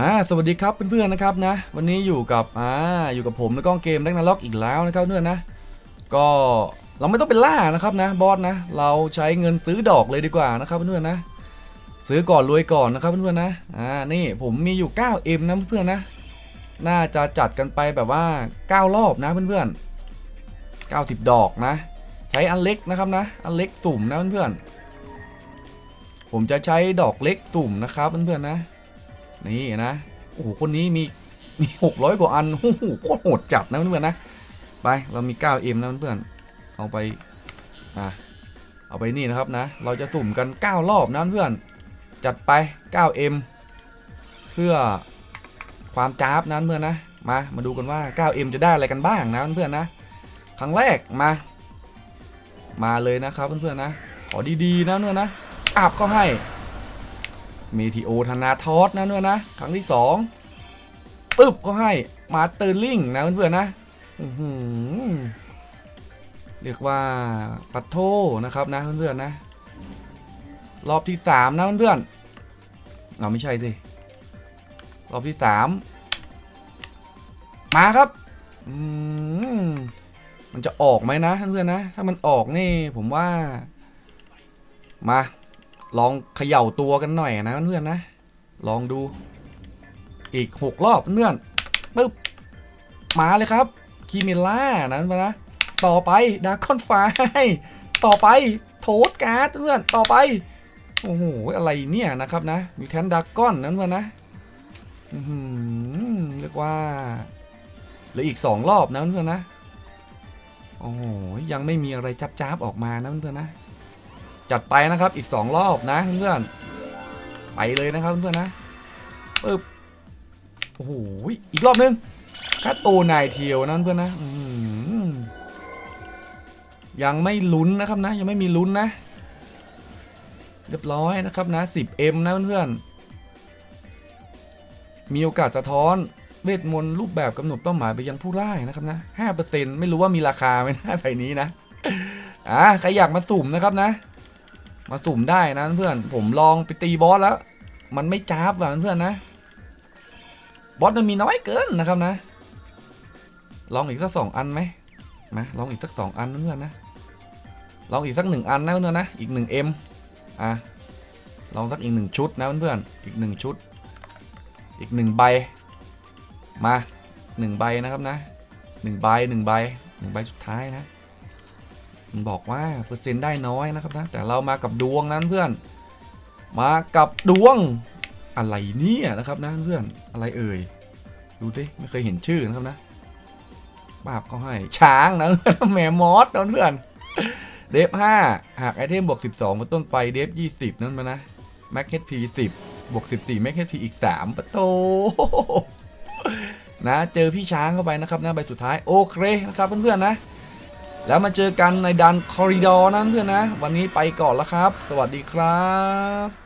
อ่าสวัสดีครับเพื่อนๆนะครับนะ วันนี้อยู่กับอ่าอยู่กับผมในกล้องเกมแดกนาล็อกอีกแล้วนะครับเพื่อนนะก็เราไม่ต้องเป็นล่านะครับนะบอสนะเราใช้เงินซื้อดอกเลยดีกว่านะครับเพื่อนๆนะ ซื้อก่อนรวยก่อนนะครับเพื่อนๆนะอ่านี่ผมมีอยู่ 9M นะเพื่อนๆนะ น่าจะจัดกันไปแบบว่า 9 รอบนะเพื่อนๆ90 ดอกนะ ใช้อันเล็กนะครับนะอันเล็กสุ่มนะเพื่อนๆผมจะใช้ดอกเล็กสุ่มนะครับเพื่อนๆนะ นี่นะโอ้โหคนนี้มีมีหกร้อยกว่าอันโอ้โหโคตรโหดจัดนะเพื่อนๆนะไปเรามี 9M นะเพื่อนๆเอาไปอะเอาไปนี่นะครับนะ เราจะสุ่มกัน 9 รอบนะเพื่อนจัดไป 9M เพื่อความจ้าบนะเพื่อนนะมามาดูกันว่า 9M จะได้อะไรกันบ้างนะเพื่อนนะ ครั้งแรกมา มาเลยนะครับเพื่อนๆนะขอดีๆนะเพื่อนนะอาบก็ให้ เมทิโอธนาทอสนะเพื่อนนะ ครั้งที่สองปึ๊บก็ให้มาเตอร์ลิงนะเพื่อนๆนะอื้อหือเรียกว่าปัทโทนะครับนะเพื่อนๆนะ รอบที่สามนะเพื่อนๆเอาไม่ใช่สิรอบที่สามมาครับอืมมันจะออกไหมนะเพื่อนๆนะ ถ้ามันออกนี่ผมว่า มา ลองเขย่าตัวกันหน่อยนะเพื่อนนะ ลองดู อีกหกรอบเพื่อนปึ๊บมาเลยครับคีเมล่านะเพื่อนนะต่อไปดาร์คอนไฟต่อไปโทสการ์ดเพื่อนต่อไปโอ้โหอะไรเนี่ยนะครับนะมีแทนดาร์กอนนั้นเพื่อนนะอื้อหือเรียกว่าเหลืออีกสองรอบนะเพื่อนนะโอ้โหยังไม่มีอะไรจับๆออกมานะเพื่อนนะ จัดไปนะครับอีก 2 รอบนะเพื่อนไปเลยนะครับเพื่อนนะปึ๊บโอ้โหอีกรอบนึงคัตโตนายเทียวนั่นเพื่อนนะยังไม่ลุ้นนะครับนะ ยังไม่มีลุ้นนะ เรียบร้อยนะครับนะ 10M นะเพื่อนๆมีโอกาสสะท้อนเวทมนต์รูปแบบกำหนดเป้าหมายไปยังผู้ไล่นะครับนะ5%ไม่รู้ว่ามีราคาไหมนะใบนี้นะอ่าใครอยากมาสุ่มนะครับนะ มาสุ่มได้นะเพื่อนผมลองไปตีบอสแล้ว มันไม่จ้าบว่ะเพื่อนนะ บอสมันมีน้อยเกินนะครับนะ ลองอีกสักสองอันไหมนะลองอีกสักสองอันเพื่อนนะ ลองอีกสักหนึ่งอันนะเพื่อนนะ อีกหนึ่งเอ็มอะ ลองสักอีกหนึ่งชุดนะเพื่อนอีกหนึ่งชุด อีกหนึ่งใบ มาหนึ่งใบนะครับนะหนึ่งใบหนึ่งใบหนึ่งใบสุดท้ายนะ มันบอกว่าเปอร์เซ็นต์ได้น้อยนะครับนะแต่เรามากับดวงนั้นเพื่อน มากับดวงอะไรเนี่ยนะครับนะเพื่อนอะไรเอ่ยดูดิไม่เคยเห็นชื่อนะครับนะบาบเขาให้ช้างนะแหมมอสนะเพื่อนเดฟห้าหากไอเทมบวก12เป็นต้นไปเดฟ20นั่นมานะแม็กเฮดพี10บวก14แม็กเฮดพีอีก3ประโตนะเจอพี่ช้างเข้าไปนะครับนะใบสุดท้ายโอเคนะครับเพื่อนๆนะ แล้วมาเจอกันในดันคอริดอร์นั้นเพื่อนนะ วันนี้ไปก่อนแล้วครับ สวัสดีครับ